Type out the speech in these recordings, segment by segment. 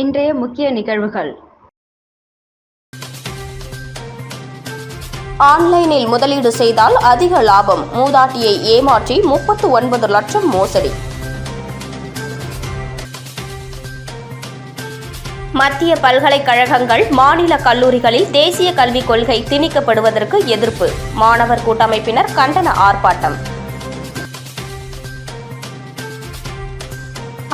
இன்றைய முக்கிய நிகழ்வுகள். ஆன்லைனில் முதலீடு செய்தால் அதிக லாபம். மூதாட்டியை ஏமாற்றி முப்பத்து ஒன்பது லட்சம் மோசடி. மத்திய பல்கலைக்கழகங்கள் மாநில கல்லூரிகளில் தேசிய கல்விக் கொள்கை திணிக்கப்படுவதற்கு எதிர்ப்பு. மாணவர் கூட்டமைப்பினர் கண்டன ஆர்ப்பாட்டம்.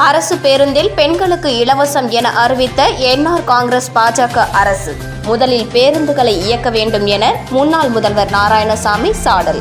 அரசு பேருந்தில் பெண்களுக்கு இலவசம் என அறிவித்த என்ஆர் காங்கிரஸ் பாஜக அரசு. முதலில் பேருந்துகளை இயக்க வேண்டும் என முன்னாள் முதல்வர் நாராயணசாமி சாடல்.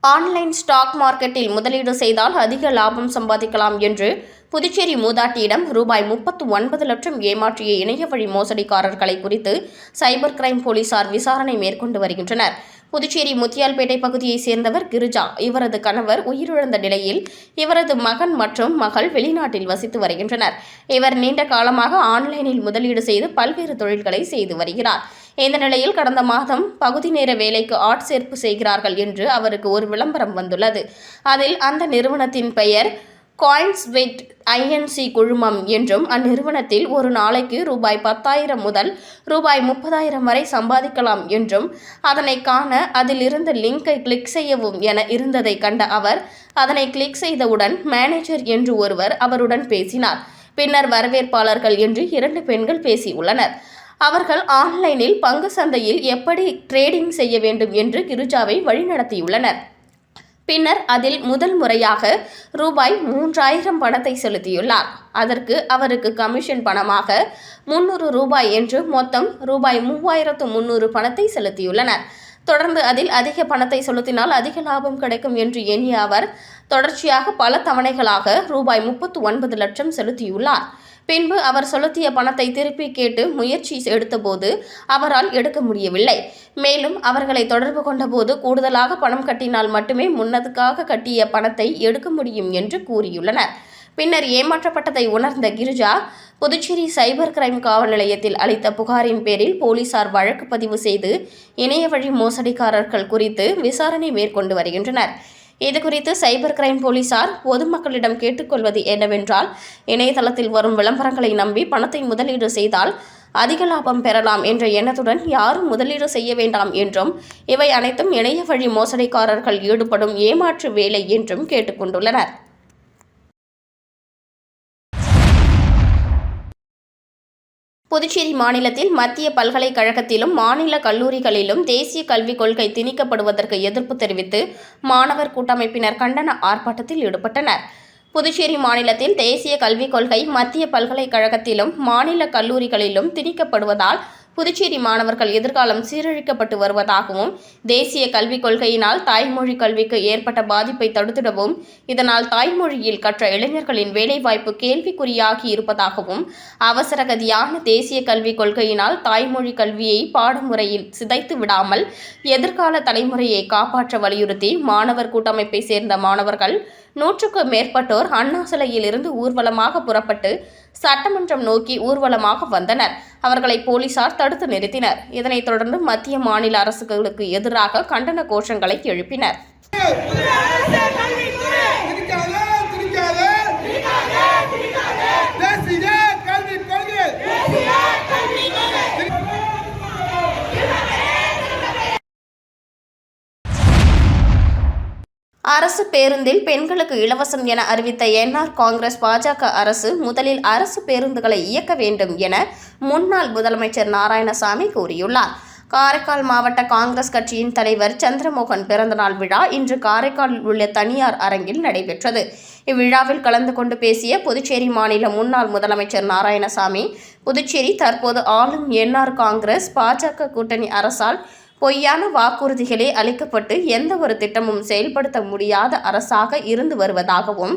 ஆன்லைன் ஸ்டாக் மார்க்கெட்டில் முதலீடு செய்தால் அதிக லாபம் சம்பாதிக்கலாம் என்று புதுச்சேரி மூதாட்டியிடம் ரூபாய் முப்பத்து ஒன்பது லட்சம் ஏமாற்றிய இணைய வழி மோசடிக்காரர்களை குறித்து சைபர் கிரைம் போலீசார் விசாரணை மேற்கொண்டு வருகின்றனர். புதுச்சேரி முத்தியால்பேட்டை பகுதியைச் சேர்ந்தவர் கிரிஜா. இவரது கணவர் உயிரிழந்த நிலையில் இவரது மகன் மற்றும் மகள் வெளிநாட்டில் வசித்து வருகின்றனர். இவர் நீண்ட காலமாக ஆன்லைனில் முதலீடு செய்து பல்வேறு தொழில்களை செய்து வருகிறார். இந்த நிலையில் கடந்த மாதம் பகுதி நேர வேலைக்கு ஆட்சேர்ப்பு செய்கிறார்கள் என்று அவருக்கு ஒரு விளம்பரம் வந்துள்ளது. அதில் அந்த நிறுவனத்தின் பெயர் காயின்ஸ் வித் ஐஎன்சி குழுமம் என்றும் அந்நிறுவனத்தில் ஒரு நாளைக்கு ரூபாய் பத்தாயிரம் முதல் ரூபாய் முப்பதாயிரம் வரை சம்பாதிக்கலாம் என்றும் அதனை காண அதில் இருந்த லிங்கை கிளிக் செய்யவும் என இருந்ததை கண்ட அவர் அதனை கிளிக் செய்தவுடன் மேனேஜர் என்று ஒருவர் அவருடன் பேசினார். பின்னர் வரவேற்பாளர்கள் என்று இரண்டு பெண்கள் பேசியுள்ளனர் அவர்கள் ஆன்லைனில் பங்கு சந்தையில் எப்படி ட்ரேடிங் செய்ய வேண்டும் என்று கிருஜாவை வழிநடத்தியுள்ளனர். பின்னர் அதில் முதல் முறையாக ரூபாய் மூன்றாயிரம் பணத்தை செலுத்தியுள்ளார். அதற்கு அவருக்கு கமிஷன் பணமாக முன்னூறு ரூபாய் என்று மொத்தம் ரூபாய் மூவாயிரத்து முன்னூறு பணத்தை செலுத்தியுள்ளனர். தொடர்ந்து அதில் அதிக பணத்தை செலுத்தினால் அதிக லாபம் கிடைக்கும் என்று எண்ணிய அவர் தொடர்ச்சியாக பல தவணைகளாக ரூபாய் முப்பத்து ஒன்பது லட்சம் செலுத்தியுள்ளார். பின்பு அவர் செலுத்திய பணத்தை திருப்பி கேட்டு முயற்சி எடுத்தபோது அவரால் எடுக்க முடியவில்லை. மேலும் அவர்களை தொடர்பு கொண்டபோது கூடுதலாக பணம் கட்டினால் மட்டுமே முன்னதுக்காக கட்டிய பணத்தை எடுக்க முடியும் என்று கூறியுள்ளனர். பின்னர் ஏமாற்றப்பட்டதை உணர்ந்த கிரிஜா புதுச்சேரி சைபர் கிரைம் காவல் நிலையத்தில் அளித்த புகாரின் பேரில் போலீசார் வழக்கு பதிவு செய்து இணைய வழி மோசடிக்காரர்கள் குறித்து விசாரணை மேற்கொண்டு வருகின்றனர். இதுகுறித்து சைபர் கிரைம் போலீசார் பொதுமக்களிடம் கேட்டுக்கொள்வது என்னவென்றால் இணையதளத்தில் வரும் விளம்பரங்களை நம்பி பணத்தை முதலீடு செய்தால் அதிக லாபம் பெறலாம் என்ற எண்ணத்துடன் யாரும் முதலீடு செய்ய வேண்டாம் என்றும் இவை அனைத்தும் இணைய வழி மோசடிக்காரர்கள் ஈடுபடும் ஏமாற்று வேலை என்றும் கேட்டுக்கொண்டுள்ளனர். புதுச்சேரி மாநிலத்தில் மத்திய பல்கலைக்கழகத்திலும் மாநில கல்லூரிகளிலும் தேசிய கல்விக் கொள்கை திணிக்கப்படுவதற்கு எதிர்ப்பு தெரிவித்து மாணவர் கூட்டமைப்பினர் கண்டன ஆர்ப்பாட்டத்தில் ஈடுபட்டனர். புதுச்சேரி மாநிலத்தில் தேசிய கல்விக் கொள்கை மத்திய பல்கலைக்கழகத்திலும் மாநில கல்லூரிகளிலும் திணிக்கப்படுவதால் புதுச்சேரி மாணவர்கள் எதிர்காலம் சீரழிக்கப்பட்டு வருவதாகவும் தேசிய கல்விக் கொள்கையினால் தாய்மொழி கல்விக்கு ஏற்பட்ட பாதிப்பை தடுத்திடவும் இதனால் தாய்மொழியில் கற்ற இளைஞர்களின் வேலைவாய்ப்பு கேள்விக்குறியாகி இருப்பதாகவும் அவசரகதியான தேசிய கல்விக் கொள்கையினால் தாய்மொழி கல்வியை பாடமுறையில் சிதைத்து விடாமல் எதிர்கால தலைமுறையை காப்பாற்ற வலியுறுத்தி மாணவர் கூட்டமைப்பை சேர்ந்த மாணவர்கள் நூற்றுக்கும் மேற்பட்டோர் அண்ணா சிலையில் இருந்து ஊர்வலமாக புறப்பட்டு சட்டமன்றம் நோக்கி ஊர்வலமாக வந்தனர். அவர்களை போலீசார் தடுத்து நிறுத்தினர். இதனைத் தொடர்ந்து மத்திய மாநில அரசுகளுக்கு எதிராக கண்டன கோஷங்களை எழுப்பினர். அரசு பேருந்தில் பெண்களுக்கு இலவசம் என அறிவித்த என்ஆர் காங்கிரஸ் பாஜக அரசு முதலில் அரசு பேருந்துகளை இயக்க வேண்டும் என முன்னாள் முதலமைச்சர் நாராயணசாமி கூறியுள்ளார். காரைக்கால் மாவட்ட காங்கிரஸ் கட்சியின் தலைவர் சந்திரமோகன் பிறந்தநாள் விழா இன்று காரைக்காலில் உள்ள தனியார் அரங்கில் நடைபெற்றது. இவ்விழாவில் கலந்து கொண்டு பேசிய புதுச்சேரி மாநில முன்னாள் முதலமைச்சர் நாராயணசாமி புதுச்சேரி தற்போது ஆளும் என்ஆர் காங்கிரஸ் பாஜக கூட்டணி அரசால் பொய்யான வாக்குறுதிகளே அளிக்கப்பட்டு எந்த ஒரு திட்டமும் செயல்படுத்த முடியாத அரசாக இருந்து வருவதாகவும்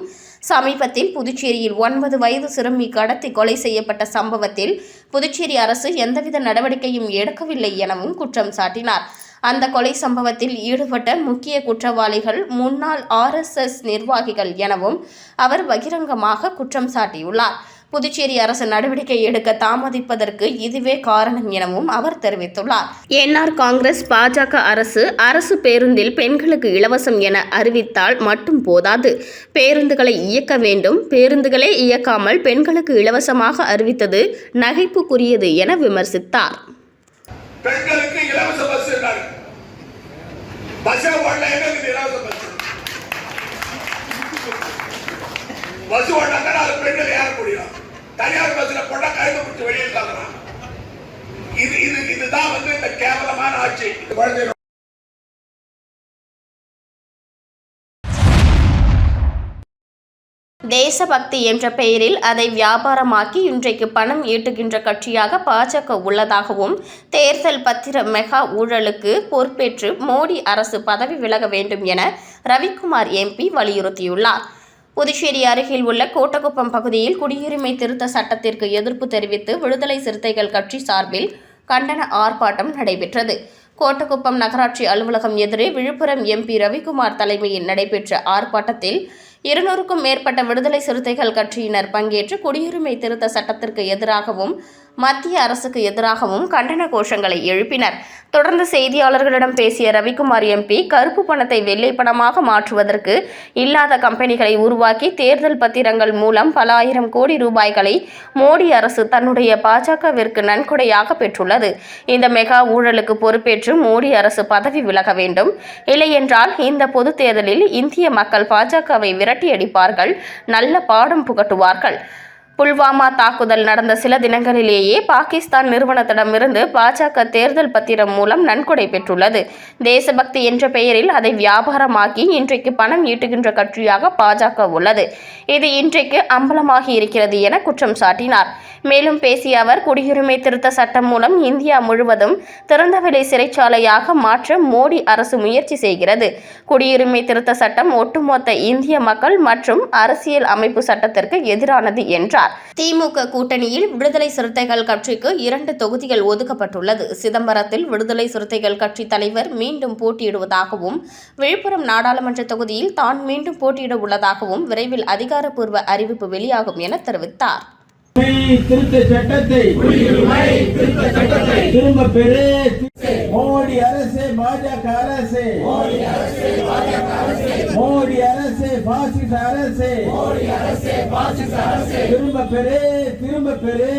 சமீபத்தில் புதுச்சேரியில் ஒன்பது வயது சிறுமி கடத்தி கொலை செய்யப்பட்ட சம்பவத்தில் புதுச்சேரி அரசு எந்தவித நடவடிக்கையும் எடுக்கவில்லை எனவும் குற்றம் சாட்டினார். அந்த கொலை சம்பவத்தில் ஈடுபட்ட முக்கிய குற்றவாளிகள் முன்னாள் ஆர்எஸ்எஸ் நிர்வாகிகள் எனவும் அவர் பகிரங்கமாக குற்றம் சாட்டியுள்ளார். புதுச்சேரி அரசு நடவடிக்கை எடுக்க தாமதிப்பதற்கு இதுவே காரணம் எனவும் அவர் தெரிவித்துள்ளார். என்ஆர் காங்கிரஸ் பாஜக அரசு அரசு பேருந்தில் பெண்களுக்கு இலவசம் என அறிவித்தால் மட்டும் போதாது. பேருந்துகளை இயக்க வேண்டும். பேருந்துகளே இயக்காமல் பெண்களுக்கு இலவசமாக அறிவித்தது நகைப்புக்குரியது என விமர்சித்தார். பெண்களுக்கு இலவச பஸ் பஸ் பஸ் பெண்கள் ஏற முடியும். தனியார் பஸ்ல போட்டா கைது பிடிச்சி வெளியே தள்ளலாம் இது இது இதுதான் வந்து இந்த கேவலமான ஆட்சி. குழந்தை தேசபக்தி என்ற பெயரில் அதை வியாபாரமாக்கி இன்றைக்கு பணம் ஈட்டுகின்ற கட்சியாக பாஜக உள்ளதாகவும் தேர்தல் பத்திர மெகா ஊழலுக்கு பொறுப்பேற்று மோடி அரசு பதவி விலக வேண்டும் என ரவிக்குமார் எம்பி வலியுறுத்தியுள்ளார். புதுச்சேரி அருகில் உள்ள கோட்டக்குப்பம் பகுதியில் குடியுரிமை திருத்த சட்டத்திற்கு எதிர்ப்பு தெரிவித்து விடுதலை சிறுத்தைகள் கட்சி சார்பில் கண்டன ஆர்ப்பாட்டம் நடைபெற்றது. கோட்டக்குப்பம் நகராட்சி அலுவலகம் எதிரே விழுப்புரம் எம்பி ரவிக்குமார் தலைமையில் நடைபெற்ற ஆர்ப்பாட்டத்தில் இருநூறுக்கும் மேற்பட்ட விடுதலை சிறுத்தைகள் கட்சியினர் பங்கேற்று குடியுரிமை திருத்த சட்டத்திற்கு எதிராகவும் மத்திய அரசுக்கு எதிராகவும் கண்டன கோஷங்களை எழுப்பினர். தொடர்ந்து செய்தியாளர்களிடம் பேசிய ரவிக்குமார் எம்பி கருப்பு பணத்தை வெள்ளை பணமாக மாற்றுவதற்கு இல்லாத கம்பெனிகளை உருவாக்கி தேர்தல் பத்திரங்கள் மூலம் பல ஆயிரம் கோடி ரூபாய்களை மோடி அரசு தன்னுடைய பாஜகவிற்கு நன்கொடையாக பெற்றுள்ளது. இந்த மெகா ஊழலுக்கு பொறுப்பேற்று மோடி அரசு பதவி விலக வேண்டும். இல்லையென்றால் இந்த பொது தேர்தலில் இந்திய மக்கள் பாஜகவை விரட்டியடிப்பார்கள் நல்ல பாடம் புகட்டுவார்கள். புல்வாமா தாக்குதல் நடந்த சில தினங்களிலேயே பாகிஸ்தான் நிறுவனத்திடமிருந்து பாஜக தேர்தல் பத்திரம் மூலம் நன்கொடை பெற்றுள்ளது. தேசபக்தி என்ற பெயரில் அதை வியாபாரமாக்கி இன்றைக்கு பணம் ஈட்டுகின்ற கட்சியாக பாஜக உள்ளது. இது இன்றைக்கு அம்பலமாகி இருக்கிறது என குற்றம் சாட்டினார். மேலும் பேசிய அவர் குடியுரிமை திருத்த சட்டம் மூலம் இந்தியா முழுவதும் திறந்தவெளி சிறைச்சாலையாக மாற்ற மோடி அரசு முயற்சி செய்கிறது. குடியுரிமை திருத்த சட்டம் ஒட்டுமொத்த இந்திய மக்கள் மற்றும் அரசியல் அமைப்பு சட்டத்திற்கு எதிரானது என்றார். திமுக கூட்டணியில் விடுதலை சிறுத்தைகள் கட்சிக்கு இரண்டு தொகுதிகள் ஒதுக்கப்பட்டுள்ளது. சிதம்பரத்தில் விடுதலை சிறுத்தைகள் கட்சி தலைவர் மீண்டும் போட்டியிடுவதாகவும் விழுப்புரம் நாடாளுமன்ற தொகுதியில் தான் மீண்டும் போட்டியிட உள்ளதாகவும் விரைவில் அதிகாரப்பூர்வ அறிவிப்பு வெளியாகும் என தெரிவித்தார். திருத்த சட்டத்தை திரும்ப பெறு. மோடி அரசு பாஜக அரசு. மோடி அரசு பாசிச அரசு. திரும்ப பெறு திரும்ப பெறு.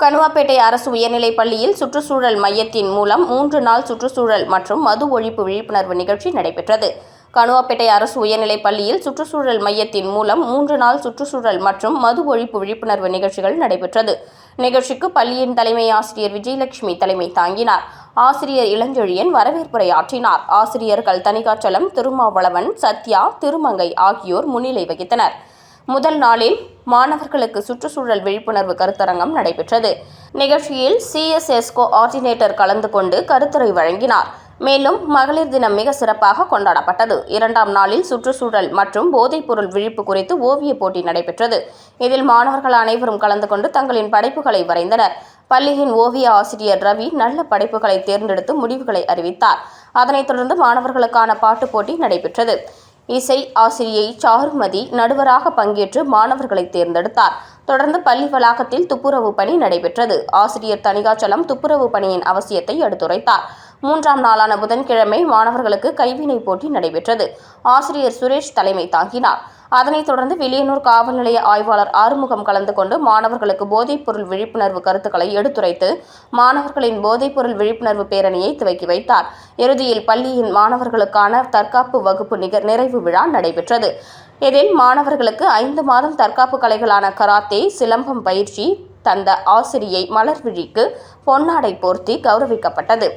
கனுவாப்பேட்டை அரசு உயர்நிலைப் பள்ளியில் சுற்றுச்சூழல் மையத்தின் மூலம் மூன்று நாள் சுற்றுச்சூழல் மற்றும் மது ஒழிப்பு விழிப்புணர்வு நிகழ்ச்சி நடைபெற்றது. கனுவாப்பேட்டை அரசு உயர்நிலைப் பள்ளியில் சுற்றுச்சூழல் மையத்தின் மூலம் மூன்று நாள் சுற்றுச்சூழல் மற்றும் மது ஒழிப்பு விழிப்புணர்வு நிகழ்ச்சிகள் நடைபெற்றது. நிகழ்ச்சிக்கு பள்ளியின் தலைமை ஆசிரியர் விஜயலட்சுமி தலைமை தாங்கினார். ஆசிரியர் இளஞ்செழியன் வரவேற்புரையாற்றினார் ஆசிரியர்கள் தனிகாச்சலம் திருமாவளவன் சத்யா திருமங்கை ஆகியோர் முன்னிலை வகித்தனர். முதல் நாளில் மாணவர்களுக்கு சுற்றுச்சூழல் விழிப்புணர்வு கருத்தரங்கம் நடைபெற்றது. நிகழ்ச்சியில் சிஎஸ்எஸ்கோ ஆர்டினேட்டர் கலந்து கொண்டு கருத்துரை வழங்கினார். மேலும் மகளிர் தினம் மிக சிறப்பாக கொண்டாடப்பட்டது. இரண்டாம் நாளில் சுற்றுச்சூழல் மற்றும் போதைப்பொருள் விழிப்பு குறித்து ஓவியப் போட்டி நடைபெற்றது. இதில் மாணவர்கள் அனைவரும் கலந்து கொண்டு தங்களின் படைப்புகளை வரைந்தனர். பள்ளியின் ஓவிய ஆசிரியர் ரவி நல்ல படைப்புகளை தேர்ந்தெடுத்து முடிவுகளை அறிவித்தார். அதனைத் தொடர்ந்து மாணவர்களுக்கான பாட்டுப் போட்டி நடைபெற்றது. இசை ஆசிரியை சாருமதி நடுவராக பங்கேற்று மாணவர்களை தேர்ந்தெடுத்தார். தொடர்ந்து பள்ளி வளாகத்தில் துப்புரவு பணி நடைபெற்றது. ஆசிரியர் தணிகாச்சலம் துப்புரவு பணியின் அவசியத்தை எடுத்துரைத்தார். மூன்றாம் நாளான புதன்கிழமை மாணவர்களுக்கு கைவினை போட்டி நடைபெற்றது. ஆசிரியர் சுரேஷ் தலைமை தாங்கினார். அதனைத் தொடர்ந்து வில்லியனூர் காவல் நிலைய ஆய்வாளர் ஆறுமுகம் கலந்து கொண்டு மாணவர்களுக்கு போதைப்பொருள் விழிப்புணர்வு கருத்துக்களை எடுத்துரைத்து மாணவர்களின் போதைப்பொருள் விழிப்புணர்வு பேரணியை துவக்கி வைத்தார். இறுதியில் பள்ளியின் மாணவர்களுக்கான தற்காப்பு வகுப்பு நிகர் நிறைவு விழா நடைபெற்றது. இதில் மாணவர்களுக்கு ஐந்து மாதம் தற்காப்பு கலைகளான கராத்தே சிலம்பம் பயிற்சி தந்த ஆசிரியை மலர்விழிக்கு பொன்னாடை போர்த்தி கௌரவிக்கப்பட்டது.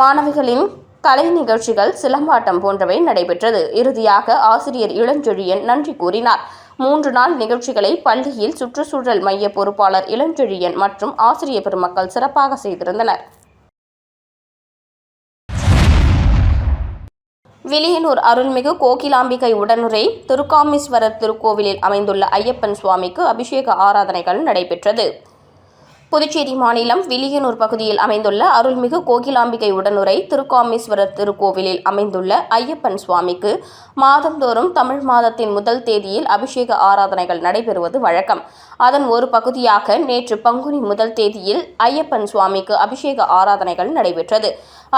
மாணவிகளின் கலை நிகழ்ச்சிகள் சிலம்பாட்டம் போன்றவை நடைபெற்றது. இறுதியாக ஆசிரியர் இளஞ்செழியன் நன்றி கூறினார். மூன்று நாள் நிகழ்ச்சிகளை பள்ளியில் சுற்றுச்சூழல் மைய பொறுப்பாளர் இளஞ்செழியன் மற்றும் ஆசிரியர் பெருமக்கள் சிறப்பாக செய்திருந்தனர். விலியனூர் அருள்மிகு கோகிலாம்பிகை உடனுரை திருக்காமீஸ்வரர் திருக்கோவிலில் அமைந்துள்ள ஐயப்பன் சுவாமிக்கு அபிஷேக ஆராதனைகள் நடைபெற்றது. புதுச்சேரி மாநிலம் வில்லியனூர் பகுதியில் அமைந்துள்ள அருள்மிகு கோகிலாம்பிகை உடனுரை திருக்காமீஸ்வரர் திருக்கோவிலில் அமைந்துள்ள ஐயப்பன் சுவாமிக்கு மாதந்தோறும் தமிழ் மாதத்தின் முதல் தேதியில் அபிஷேக ஆராதனைகள் நடைபெறுவது வழக்கம். அதன் ஒரு பகுதியாக நேற்று பங்குனி முதல் தேதியில் ஐயப்பன் சுவாமிக்கு அபிஷேக ஆராதனைகள் நடைபெற்றது.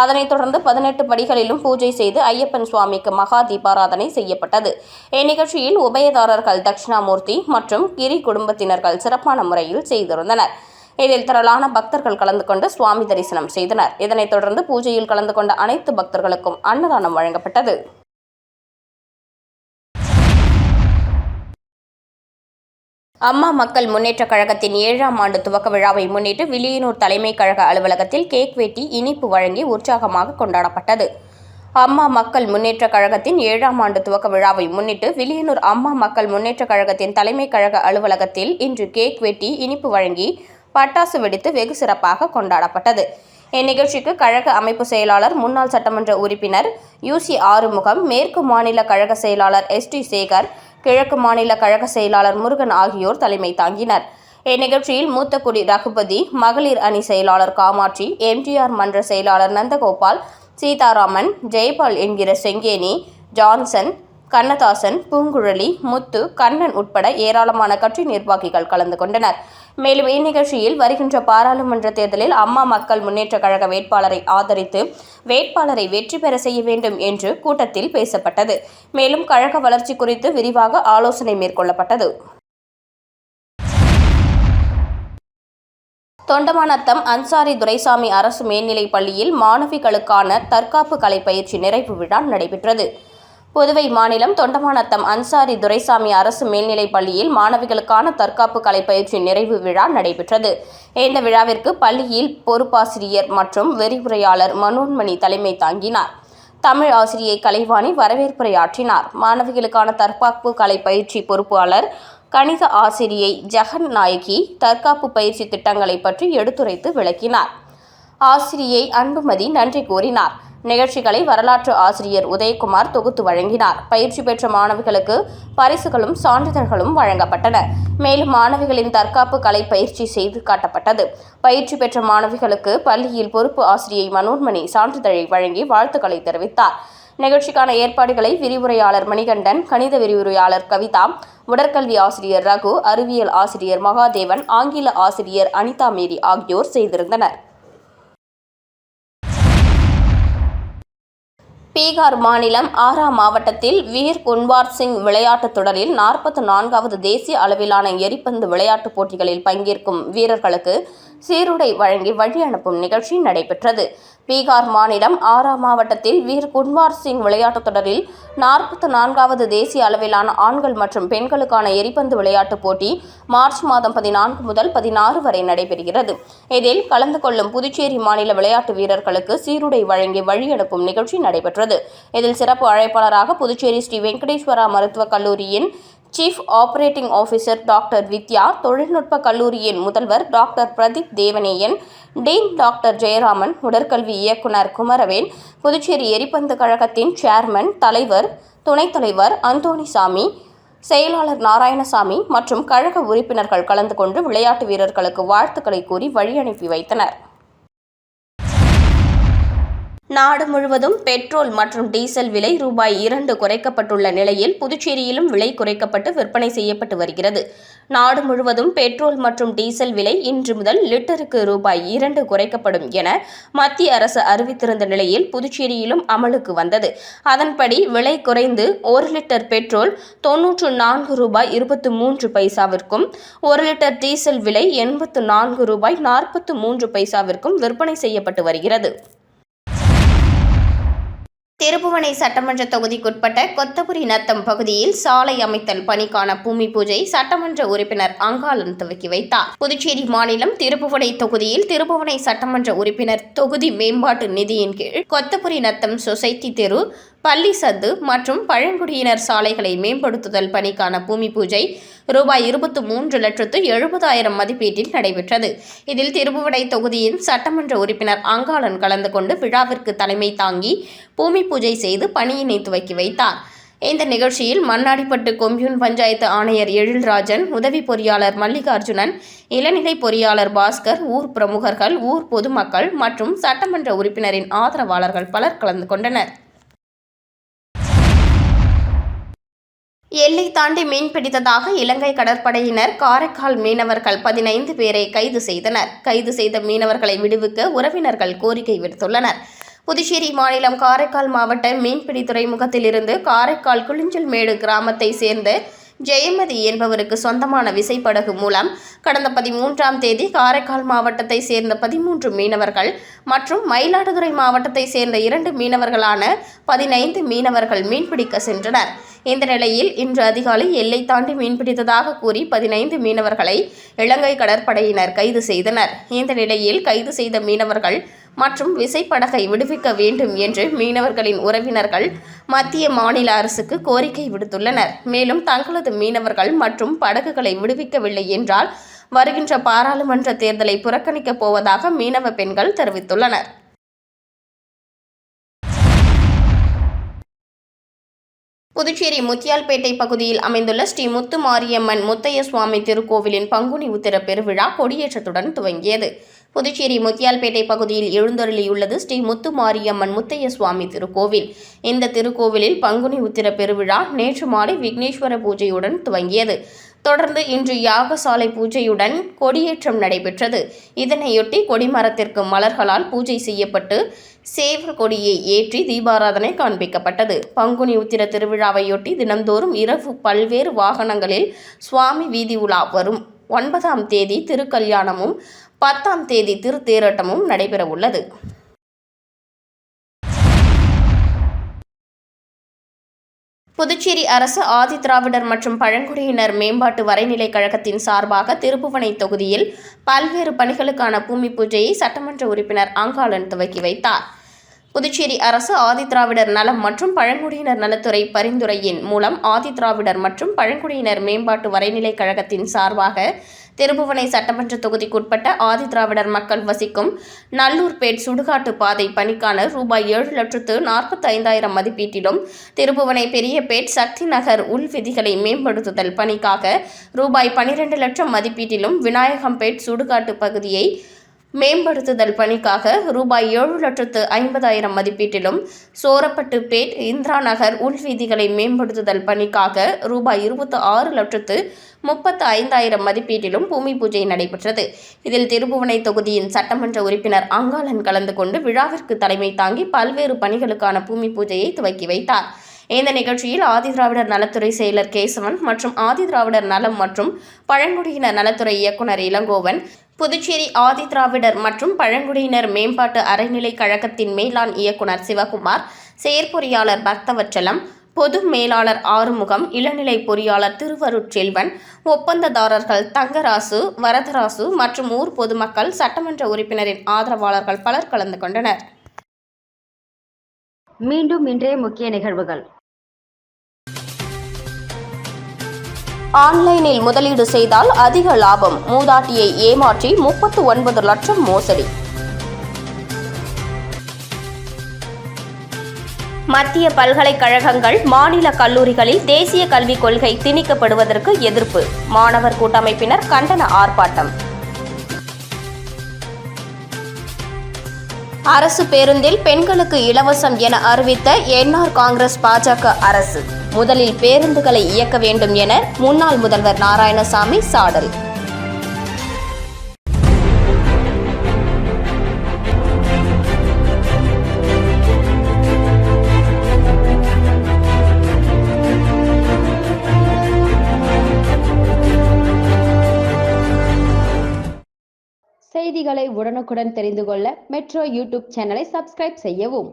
அதனைத் தொடர்ந்து பதினெட்டு படிகளிலும் பூஜை செய்து ஐயப்பன் சுவாமிக்கு மகா தீபாராதனை செய்யப்பட்டது. இந்நிகழ்ச்சியில் உபயதாரர்கள் தட்சிணாமூர்த்தி மற்றும் கிரி குடும்பத்தினர்கள் சிறப்பான முறையில் செய்திருந்தனர். இதில் திரளான பக்தர்கள் கலந்து கொண்டு சுவாமி தரிசனம் செய்தனர். இதனைத் தொடர்ந்து பூஜையில் கலந்து கொண்ட அனைத்து பக்தர்களுக்கும் அன்னதானம் வழங்கப்பட்டது. அம்மா மக்கள் முன்னேற்ற கழகத்தின் ஏழாம் ஆண்டு துவக்க விழாவை முன்னிட்டு வில்லியனூர் தலைமை கழக அலுவலகத்தில் கேக் வெட்டி இனிப்பு வழங்கி உற்சாகமாக கொண்டாடப்பட்டது. அம்மா மக்கள் முன்னேற்ற கழகத்தின் ஏழாம் ஆண்டு துவக்க விழாவை முன்னிட்டு வில்லியனூர் அம்மா மக்கள் முன்னேற்ற கழகத்தின் தலைமை கழக அலுவலகத்தில் இன்று கேக் வெட்டி இனிப்பு வழங்கி பட்டாசு வெடித்து வெகு சிறப்பாக கொண்டாடப்பட்டது. இந்நிகழ்ச்சிக்கு கழக அமைப்பு செயலாளர் முன்னாள் சட்டமன்ற உறுப்பினர் யூசி ஆறுமுகம் மேற்கு மாநில கழக செயலாளர் எஸ் டி சேகர் கிழக்கு மாநில கழக செயலாளர் முருகன் ஆகியோர் தலைமை தாங்கினர். இந்நிகழ்ச்சியில் மூத்தக்குடி ரகுபதி மகளிர் அணி செயலாளர் காமாட்சி எம்ஜிஆர் மன்ற செயலாளர் நந்தகோபால் சீதாராமன் ஜெயபால் என்கிற செங்கேனி ஜான்சன் கண்ணதாசன் பூங்குழலி முத்து கண்ணன் உட்பட ஏராளமான கட்சி நிர்வாகிகள் கலந்து கொண்டனர். மேலும் இந்நிகழ்ச்சியில் வருகின்ற பாராளுமன்ற தேர்தலில் அம்மா மக்கள் முன்னேற்ற கழக வேட்பாளரை ஆதரித்து வேட்பாளரை வெற்றி பெற செய்ய வேண்டும் என்று கூட்டத்தில் பேசப்பட்டது. மேலும் கழக வளர்ச்சி குறித்து விரிவாக ஆலோசனை மேற்கொள்ளப்பட்டது. தொண்டமானத்தம் அன்சாரி துரைசாமி அரசு மேல்நிலைப் பள்ளியில் மாணவிகளுக்கான தற்காப்பு கலை பயிற்சி நிறைவு விழா நடைபெற்றது. புதுவை மாநிலம் தொண்டமானத்தம் அன்சாரி துரைசாமி அரசு மேல்நிலைப் பள்ளியில் மாணவிகளுக்கான தற்காப்பு கலை பயிற்சி நிறைவு விழா நடைபெற்றது. இந்த விழாவிற்கு பள்ளியில் பொறுப்பாசிரியர் மற்றும் விரிவுரையாளர் மனோன்மணி தலைமை தாங்கினார். தமிழ் ஆசிரியை கலைவாணி வரவேற்புரையாற்றினார். மாணவிகளுக்கான தற்காப்பு கலை பயிற்சி பொறுப்பாளர் கணித ஆசிரியை ஜெகன் நாயகி தற்காப்பு பயிற்சி திட்டங்களை பற்றி எடுத்துரைத்து விளக்கினார். ஆசிரியை அன்புமதி நன்றி கூறினார். நிகழ்ச்சிகளை வரலாற்று ஆசிரியர் உதயகுமார் தொகுத்து வழங்கினார். பயிற்சி பெற்ற மாணவிகளுக்கு பரிசுகளும் சான்றிதழ்களும் வழங்கப்பட்டன. மேலும் மாணவிகளின் தற்காப்பு கலை பயிற்சி செய்து காட்டப்பட்டது. பயிற்சி பெற்ற மாணவிகளுக்கு பள்ளியில் பொறுப்பு ஆசிரியை மனோன்மணி சான்றிதழை வழங்கி வாழ்த்துக்களை தெரிவித்தார். நிகழ்ச்சிக்கான ஏற்பாடுகளை விரிவுரையாளர் மணிகண்டன் கணித விரிவுரையாளர் கவிதா உடற்கல்வி ஆசிரியர் ரகு அறிவியல் ஆசிரியர் மகாதேவன் ஆங்கில ஆசிரியர் அனிதா மேரி ஆகியோர் செய்திருந்தனர். பீகார் மாநிலம் ஆரா மாவட்டத்தில் வீர் குன்வார் சிங் விளையாட்டுத் தொடரில் நாற்பத்து நான்காவது தேசிய அளவிலான எரிப்பந்து விளையாட்டுப் போட்டிகளில் பங்கேற்கும் வீரர்களுக்கு சீருடை வழங்கி வழி அனுப்பும் நிகழ்ச்சி நடைபெற்றது. பீகார் மாநிலம் ஆரா மாவட்டத்தில் வீர் குன்வார் சிங் விளையாட்டுத் தொடரில் நாற்பத்து நான்காவது தேசிய அளவிலான ஆண்கள் மற்றும் பெண்களுக்கான எரிபந்து விளையாட்டுப் போட்டி மார்ச் மாதம் பதினான்கு முதல் பதினாறு வரை நடைபெறுகிறது. இதில் கலந்து கொள்ளும் புதுச்சேரி மாநில விளையாட்டு வீரர்களுக்கு சீருடை வழங்கி வழி அனுப்பும் நிகழ்ச்சி நடைபெற்றது. இதில் சிறப்பு அழைப்பாளராக புதுச்சேரி ஸ்ரீ வெங்கடேஸ்வரா மருத்துவக் கல்லூரியின் chief operating officer doctor Vidya தொழில்நுட்ப கல்லூரியின் முதல்வர் doctor Pradeep Devaneyan dean doctor Jayaraman உடற்கல்வி இயக்குனர் குமரவேல் புதுச்சேரி எரிபந்து கழகத்தின் சேர்மன் தலைவர் துணைத் தலைவர் அந்தோணிசாமி செயலாளர் நாராயணசாமி மற்றும் கழக உறுப்பினர்கள் கலந்து கொண்டு விளையாட்டு வீரர்களுக்கு வாழ்த்துக்களை கூறி வழி அனுப்பி வைத்தனர். நாடு முழுவதும் பெட்ரோல் மற்றும் டீசல் விலை ரூபாய் இரண்டு குறைக்கப்பட்டுள்ள நிலையில் புதுச்சேரியிலும் விலை குறைக்கப்பட்டு விற்பனை செய்யப்பட்டு வருகிறது. நாடு முழுவதும் பெட்ரோல் மற்றும் டீசல் விலை இன்று முதல் லிட்டருக்கு ரூபாய் இரண்டு குறைக்கப்படும் என மத்திய அரசு அறிவித்திருந்த நிலையில் புதுச்சேரியிலும் அமலுக்கு வந்தது. அதன்படி விலை குறைந்து ஒரு லிட்டர் பெட்ரோல் தொன்னூற்று நான்கு ரூபாய் இருபத்து மூன்று பைசாவிற்கும் ஒரு லிட்டர் டீசல் விலை எண்பத்து நான்கு ரூபாய் நாற்பத்து மூன்று பைசாவிற்கும் விற்பனை செய்யப்பட்டு வருகிறது. திருப்புவனை சட்டமன்ற தொகுதிக்குட்பட்ட கொத்தபுரி நத்தம் பகுதியில் சாலை அமைத்தல் பணிக்கான பூமி பூஜை சட்டமன்ற உறுப்பினர் அங்காளன் துவக்கி வைத்தார். புதுச்சேரி மாநிலம் திருப்புவனை தொகுதியில் திருப்புவனை சட்டமன்ற உறுப்பினர் தொகுதி மேம்பாட்டு நிதியின் கீழ் கொத்தபுரி நத்தம் சொசைட்டி தெரு பள்ளி சத்து மற்றும் பழங்குடியினர் சாலைகளை மேம்படுத்துதல் பணிக்கான பூமி பூஜை ரூபாய் இருபத்து மூன்று லட்சத்து எழுபதாயிரம் மதிப்பீட்டில் நடைபெற்றது. இதில் திருபுவடை தொகுதியின் சட்டமன்ற உறுப்பினர் அங்காளன் கலந்து கொண்டு விழாவிற்கு தலைமை தாங்கி பூமி பூஜை செய்து பணியினை துவக்கி வைத்தார். இந்த நிகழ்ச்சியில் மண்ணாடிப்பட்டு கொம்யூன் பஞ்சாயத்து ஆணையர் எழில்ராஜன் உதவி பொறியாளர் மல்லிகார்ஜுனன் இளநிலை பொறியாளர் பாஸ்கர் ஊர் பிரமுகர்கள் ஊர் பொதுமக்கள் மற்றும் சட்டமன்ற உறுப்பினரின் ஆதரவாளர்கள் பலர் கலந்து கொண்டனர். எல்லை தாண்டி மீன் பிடித்ததாக இலங்கை கடற்படையினர் காரைக்கால் மீனவர்கள் பதினைந்து பேரை கைது செய்தனர். கைது செய்த மீனவர்களை விடுவிக்க உறவினர்கள் கோரிக்கை விடுத்துள்ளனர். புதுச்சேரி மாநிலம் காரைக்கால் மாவட்ட மீன்பிடி துறைமுகத்திலிருந்து காரைக்கால் குளிஞ்சல்மேடு கிராமத்தை சேர்ந்த ஜெயமதி என்பவருக்கு சொந்தமான விசைப்படகு மூலம் கடந்த பதிமூன்றாம் தேதி காரைக்கால் மாவட்டத்தை சேர்ந்த பதிமூன்று மீனவர்கள் மற்றும் மயிலாடுதுறை மாவட்டத்தை சேர்ந்த இரண்டு மீனவர்களான பதினைந்து மீனவர்கள் மீன்பிடிக்க சென்றனர். இந்த நிலையில் இன்று அதிகாலை எல்லை தாண்டி மீன்பிடித்ததாக கூறி பதினைந்து மீனவர்களை இலங்கை கடற்படையினர் கைது செய்தனர். இந்த நிலையில் கைது செய்த மீனவர்கள் மற்றும் விசைப்படகை விடுவிக்க வேண்டும் என்று மீனவர்களின் உறவினர்கள் மத்திய மாநில அரசுக்கு கோரிக்கை விடுத்துள்ளனர். மேலும் தங்களது மீனவர்கள் மற்றும் படகுகளை விடுவிக்கவில்லை என்றால் வருகின்ற பாராளுமன்ற தேர்தலை புறக்கணிக்கப் போவதாக மீனவ பெண்கள் தெரிவித்துள்ளனர். புதுச்சேரி முத்தியால்பேட்டை பகுதியில் அமைந்துள்ள ஸ்ரீ முத்து மாரியம்மன் முத்தைய சுவாமி திருக்கோவிலின் பங்குனி உத்திர பெருவிழா கொடியேற்றத்துடன் துவங்கியது. புதுச்சேரி முத்தியால்பேட்டை பகுதியில் எழுந்தருளியுள்ளது ஸ்ரீ முத்து மாரியம்மன் முத்தைய சுவாமி திருக்கோவில். இந்த திருக்கோவிலில் பங்குனி உத்திர பெருவிழா நேற்று மாலை விக்னேஸ்வர பூஜையுடன் துவங்கியது. தொடர்ந்து இன்று யாகசாலை பூஜையுடன் கொடியேற்றம் நடைபெற்றது. இதனையொட்டி கொடிமரத்திற்கு மலர்களால் பூஜை செய்யப்பட்டு சேவல் கொடியை ஏற்றி தீபாராதனை காண்பிக்கப்பட்டது. பங்குனி உத்திர திருவிழாவையொட்டி தினந்தோறும் இரவு பல்வேறு வாகனங்களில் சுவாமி வீதி உலா வரும். ஒன்பதாம் தேதி திருக்கல்யாணமும் பத்தாம் தேதி திருத்தேரோட்டமும் நடைபெறவுள்ளது. புதுச்சேரி அரசு ஆதிதிராவிடர் மற்றும் பழங்குடியினர் மேம்பாட்டு வரைநிலைக் கழகத்தின் சார்பாக திருப்புவனை தொகுதியில் பல்வேறு பணிகளுக்கான பூமி பூஜையை சட்டமன்ற உறுப்பினர் அங்காளன் துவக்கி வைத்தார். புதுச்சேரி அரசு ஆதிதிராவிடர் நலம் மற்றும் பழங்குடியினர் நலத்துறை பரிந்துரையின் மூலம் ஆதிதிராவிடர் மற்றும் பழங்குடியினர் மேம்பாட்டு வரைநிலைக் கழகத்தின் சார்பாக திருபுவனை சட்டமன்ற தொகுதிக்குட்பட்ட ஆதிதிராவிடர் மக்கள் வசிக்கும் நல்லூர்பேட் சுடுகாட்டு பாதை பணிக்கான ரூபாய் ஏழு லட்சத்து நாற்பத்தி ஐந்தாயிரம் மதிப்பீட்டிலும் திருபுவனை பெரியபேட் சக்தி நகர் உள் விதிகளை மேம்படுத்துதல் பணிக்காக ரூபாய் பனிரெண்டு லட்சம் மதிப்பீட்டிலும் விநாயகம்பேட் சுடுகாட்டு பகுதியை மேம்படுத்துதல் பணிக்காக ரூபாய் ஏழு லட்சத்து ஐம்பதாயிரம் மதிப்பீட்டிலும் சோரப்பட்டு பேட் இந்திரா நகர் உள்வீதிகளை மேம்படுத்துதல் பணிக்காக ரூபாய் இருபத்து ஆறு லட்சத்து முப்பத்து ஐந்தாயிரம் மதிப்பீட்டிலும் பூமி பூஜை நடைபெற்றது. இதில் திருபுவனை தொகுதியின் சட்டமன்ற உறுப்பினர் அங்காளன் கலந்து கொண்டு விழாவிற்கு தலைமை தாங்கி பல்வேறு பணிகளுக்கான பூமி பூஜையை துவக்கி வைத்தார். இந்த நிகழ்ச்சியில் ஆதிதிராவிடர் நலத்துறை செயலர் கேசவன் மற்றும் ஆதிதிராவிடர் நலம் மற்றும் பழங்குடியினர் நலத்துறை இயக்குனர் இளங்கோவன் புதுச்சேரி ஆதிதிராவிடர் மற்றும் பழங்குடியினர் மேம்பாட்டு அறநிலைக் கழகத்தின் மேலாண் இயக்குனர் சிவகுமார் செயற்பொறியாளர் பக்தவச்சலம் பொது மேலாளர் ஆறுமுகம் இளநிலை பொறியாளர் திருவருட்செல்வன் ஒப்பந்ததாரர்கள் தங்கராசு வரதராசு மற்றும் ஊர் பொதுமக்கள் சட்டமன்ற உறுப்பினரின் ஆதரவாளர்கள் பலர் கலந்து கொண்டனர். மீண்டும் இன்றைய முக்கிய நிகழ்வுகள். ஆன்லைனில் முதலீடு செய்தால் அதிக லாபம். மூதாட்டியை ஏமாற்றி முப்பத்து ஒன்பது லட்சம் மோசடி. மத்திய பல்கலைக்கழகங்கள் மாநில கல்லூரிகளில் தேசிய கல்விக் கொள்கை திணிக்கப்படுவதற்கு எதிர்ப்பு. மாணவர் கூட்டமைப்பினர் கண்டன ஆர்ப்பாட்டம். அரசு பேருந்தில் பெண்களுக்கு இலவசம் என அறிவித்த என்ஆர் காங்கிரஸ் பாஜக அரசு. முதலில் பேருந்துகளை இயக்க வேண்டும் என முன்னாள் முதல்வர் நாராயணசாமி சாடல். செய்திகளை உடனுக்குடன் தெரிந்து கொள்ள மெட்ரோ யூடியூப் சேனலை சப்ஸ்கிரைப் செய்யவும்.